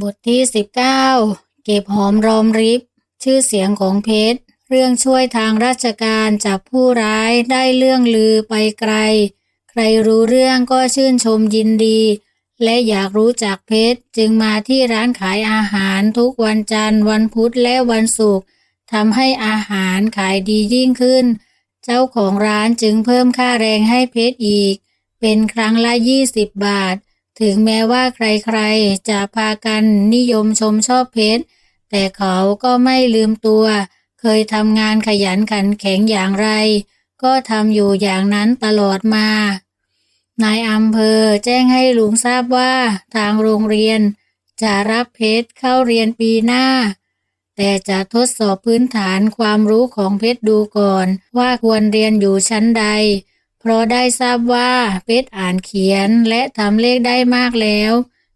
บทที่ 19 เก็บหอมรอมริบ ชื่อเสียงของเพชร เรื่องช่วยทางราชการจับผู้ร้ายได้เรื่องลือไปไกล ใครรู้เรื่องก็ชื่นชมยินดี และอยากรู้จักเพชร จึงมาที่ร้านขายอาหารทุกวันจันทร์ วันพุธและวันศุกร์ทำให้อาหารขายดียิ่งขึ้น เจ้าของร้านจึงเพิ่มค่าแรงให้เพชรอีก เป็นครั้งละ 20 บาท ถึงแม้ว่าใครๆ จะพากันนิยมชมชอบเพชร แต่เขาก็ไม่ลืมตัว เคยทำงานขยันขันแข็งอย่างไร ก็ทำอยู่อย่างนั้นตลอดมา นายอำเภอแจ้งให้ลุงทราบว่าทางโรงเรียน จะรับเพชรเข้าเรียนปีหน้า แต่จะทดสอบพื้นฐานความรู้ของเพชรดูก่อนว่าควรเรียนอยู่ชั้นใด เพราะได้ทราบว่าเพชรอ่านเขียนและทำเลขได้มากแล้ว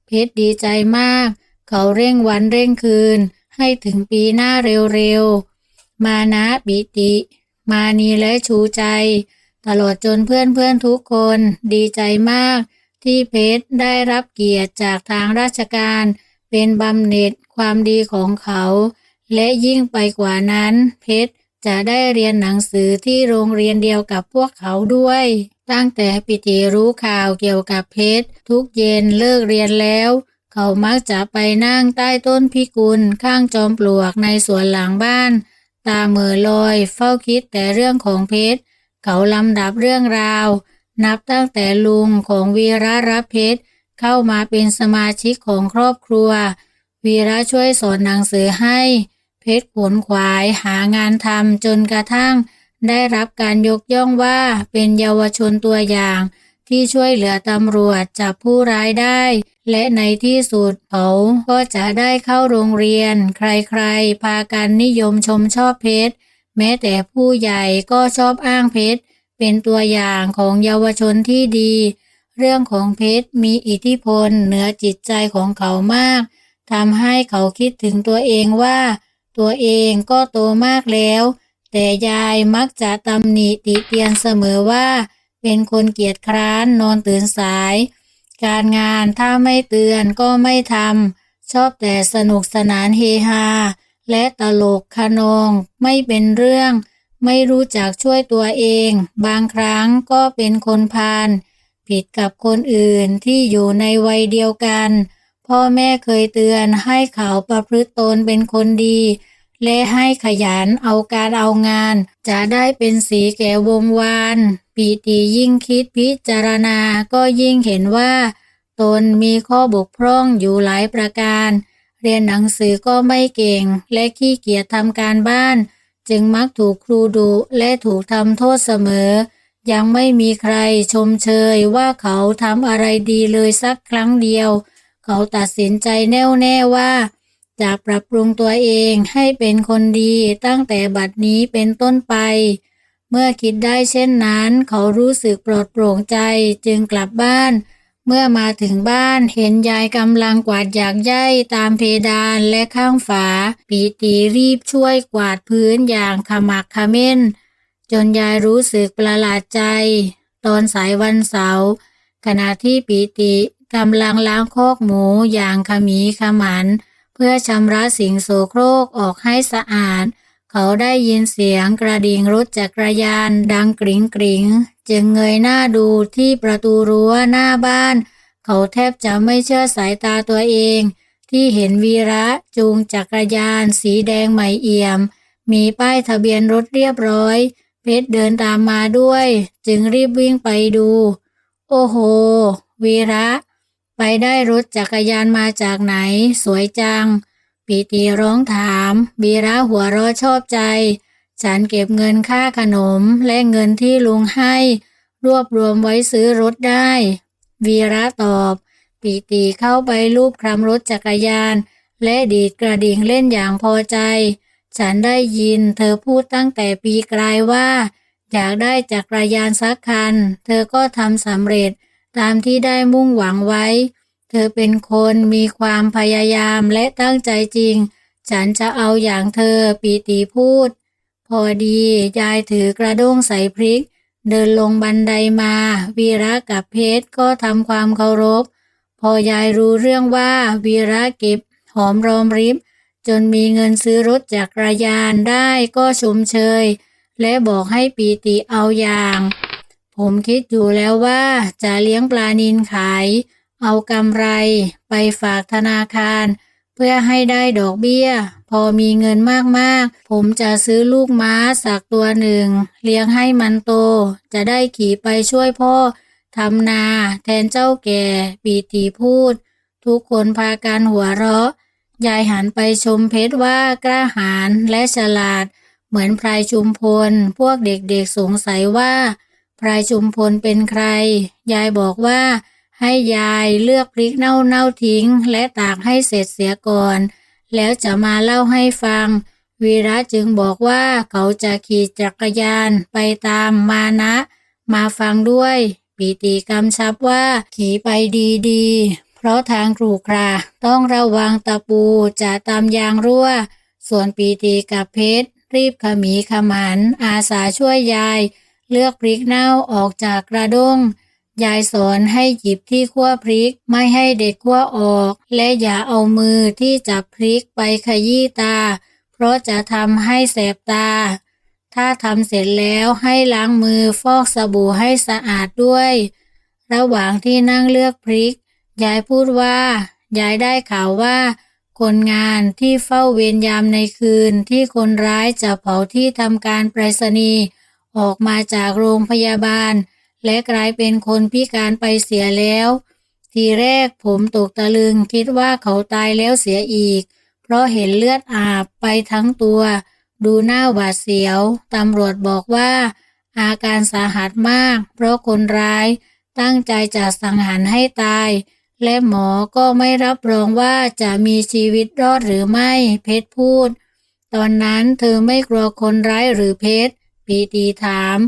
เพชรดีใจมาก เขาเร่งวันเร่งคืน ให้ถึงปีหน้าเร็วๆ มานะปิติ มานีและชูใจ ตลอดจนเพื่อนๆทุกคนดีใจมาก ที่เพชรได้รับเกียรติจากทางราชการ เป็นบำเหน็จความดีของเขา และยิ่งไปกว่านั้นเพชร จะได้เรียนหนังสือที่โรงเรียนเดียวกับพวกเขาด้วย ตั้งแต่ปิติรู้ข่าวเกี่ยวกับเพชร ทุกเย็นเลิกเรียนแล้ว เขามักจะไปนั่งใต้ต้นพิกุลข้างจอมปลวกในสวนหลังบ้าน ตาเหม่อลอยเฝ้าคิดแต่เรื่องของเพชร เขาลำดับเรื่องราว นับตั้งแต่ลุงของวีระรับเพชร เข้ามาเป็นสมาชิกของครอบครัว วีระช่วยสอนหนังสือให้ เพชรขวนขวายหางานทำจนกระทั่ง ได้รับการยกย่องว่าเป็นเยาวชนตัวอย่าง ที่ช่วยเหลือตำรวจจับผู้ร้ายได้ และในที่สุดเขาก็จะได้เข้าโรงเรียน ใครๆ พากันนิยมชมชอบเพชรแม้แต่ผู้ใหญ่ก็ชอบอ้างเพชรเป็นตัวอย่างของเยาวชนที่ดี เรื่องของเพชรมีอิทธิพลเหนือจิตใจของเขามากทำให้เขาคิดถึงตัวเองว่า ตัวเองก็โตมากแล้ว แต่ยายมักจะตำหนิติเตียนเสมอว่า เป็นคนเกียจคร้านนอนตื่นสาย การงานถ้าไม่เตือนก็ไม่ทำชอบแต่สนุกสนานเฮฮา และตลกขนองไม่เป็นเรื่อง ไม่รู้จักช่วยตัวเอง บางครั้งก็เป็นคนพาลผิดกับคนอื่นที่อยู่ในวัยเดียวกัน พ่อแม่เคยเตือนให้เขาประพฤติตนเป็นคนดี และให้ขยันเอาการเอางาน จะได้เป็นสีแก่วงวานปีติยิ่งคิดพิจารณาก็ยิ่งเห็นว่า ตนมีข้อบกพร่องอยู่หลายประการ เรียนหนังสือก็ไม่เก่ง และขี้เกียจทำการบ้าน จึงมักถูกครูดุและถูกทำโทษเสมอ ยังไม่มีใครชมเชยว่าเขาทำอะไรดีเลยสักครั้งเดียว เขาตัดสินใจแน่วแน่ว่า จะปรับปรุงตัวเองให้เป็นคนดีตั้งแต่บัดนี้เป็นต้นไป เมื่อคิดได้เช่นนั้น เขารู้สึกปลอดโปร่งใจจึงกลับบ้าน เมื่อมาถึงบ้านเห็นยายกำลังกวาดอยากใยตามเพดานและข้างฝา ปีตีรีบช่วยกวาดพื้นอย่างขมักขม้น จนยายรู้สึกประหลาดใจ ตอนสายวันเสาร์ขณะที่ปีติ กำลังล้างคอกหมูอย่างขมีขมัน เพื่อชำระสิ่งโสโครกออกให้สะอาด เขาได้ยินเสียงกระดิ่งรถจักรยานดังกริงกริงจึงเงยหน้าดูที่ประตูรั้วหน้าบ้าน เขาแทบจะไม่เชื่อสายตาตัวเอง ที่เห็นวีระจูงจักรยาน สีแดงใหม่เอี่ยม มีป้ายทะเบียนรถเรียบร้อย เพชรเดินตามมาด้วย จึงรีบวิ่งไปดู โอ้โห วีระ ไปได้รถจักรยานมาจากไหน สวยจัง ปีตีร้องถามวีระหัวเราะชอบใจ ฉันเก็บเงินค่าขนมและเงินที่ลุงให้ รวบรวมไว้ซื้อรถได้ วีระตอบ ปีตีเข้าไปลูบคลำรถจักรยาน และดีดกระดิ่งเล่นอย่างพอใจ ฉันได้ยินเธอพูดตั้งแต่ปีกลายว่า อยากได้จักรยานสักคัน เธอก็ทำสำเร็จ ตามที่ได้มุ่งหวังไว้ เธอเป็นคนมีความพยายามและตั้งใจจริง ฉันจะเอาอย่างเธอปีติพูด พอดียายถือกระด้งใส่พริก เดินลงบันไดมา วีระกับเพชรก็ทำความเคารพ พอยายรู้เรื่องว่าวีระเก็บหอมรอมริบจนมีเงินซื้อรถจักรยานได้ก็ชมเชย และบอกให้ปีติเอาอย่าง ผมคิดอยู่แล้วว่าจะเลี้ยงปลานินขาย เอากำไรไปฝากธนาคาร เพื่อให้ได้ดอกเบี้ย พอมีเงินมากๆ ผมจะซื้อลูกม้าสักตัวหนึ่ง เลี้ยงให้มันโต จะได้ขี่ไปช่วยพ่อทำนาแทนเจ้าแก่ปีติพูด ทุกคนพากันหัวเราะ ยายหันไปชมเพชรว่ากล้าหาญและฉลาด เหมือนพรายชุมพล พวกเด็กๆสงสัยว่า พรายชุมพลเป็นใคร ยายบอกว่า ให้ยายเลือกพริกเน่าๆทิ้ง และตากให้เสร็จเสียก่อน แล้วจะมาเล่าให้ฟัง วีระจึงบอกว่าเขาจะขี่จักรยานไปตามมานะ มาฟังด้วย ปีติกำชับว่าขี่ไปดีๆ เพราะทางครูคราต้องระวังตะปูจะตามยางรั่ว ส่วนปีติกับเพชรรีบขมีขมันอาสาช่วยยาย เลือกพริกเน่าออกจากกระด้ง ยายสอนให้หยิบที่ขั้วพริกไม่ให้เด็ดขั้วออก และอย่าเอามือที่จับพริกไปขยี้ตา เพราะจะทำให้แสบตา ถ้าทำเสร็จแล้วให้ล้างมือฟอกสบู่ให้สะอาดด้วย ระหว่างที่นั่งเลือกพริก ยายพูดว่า ยายได้ข่าวว่าคนงานที่เฝ้าเวรยามในคืนที่คนร้ายจะเผาที่ทำการไปรษณีย์ ออกมาจากโรงพยาบาล และกลายเป็นคนพิการไปเสียแล้ว ทีแรกผมตกตะลึงคิดว่าเขาตายแล้วเสียอีก เพราะเห็นเลือดอาบไปทั้งตัว ดูหน้าหวาดเสียว ตำรวจบอกว่า อาการสาหัสมาก เพราะคนร้ายตั้งใจจะสังหารให้ตาย และหมอก็ไม่รับรองว่าจะมีชีวิตรอดหรือไม่เพชรพูด ตอนนั้นเธอไม่กลัวคนร้ายหรือเพชร ปีตีถาม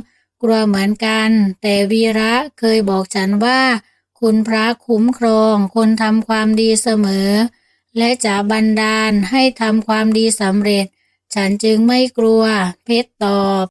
กลัวเหมือนกัน แต่วีระเคยบอกฉันว่า คุณพระคุ้มครองคนทำความดีเสมอ และจะบันดาลให้ทำความดีสำเร็จ ฉันจึงไม่กลัว เพชรตอบ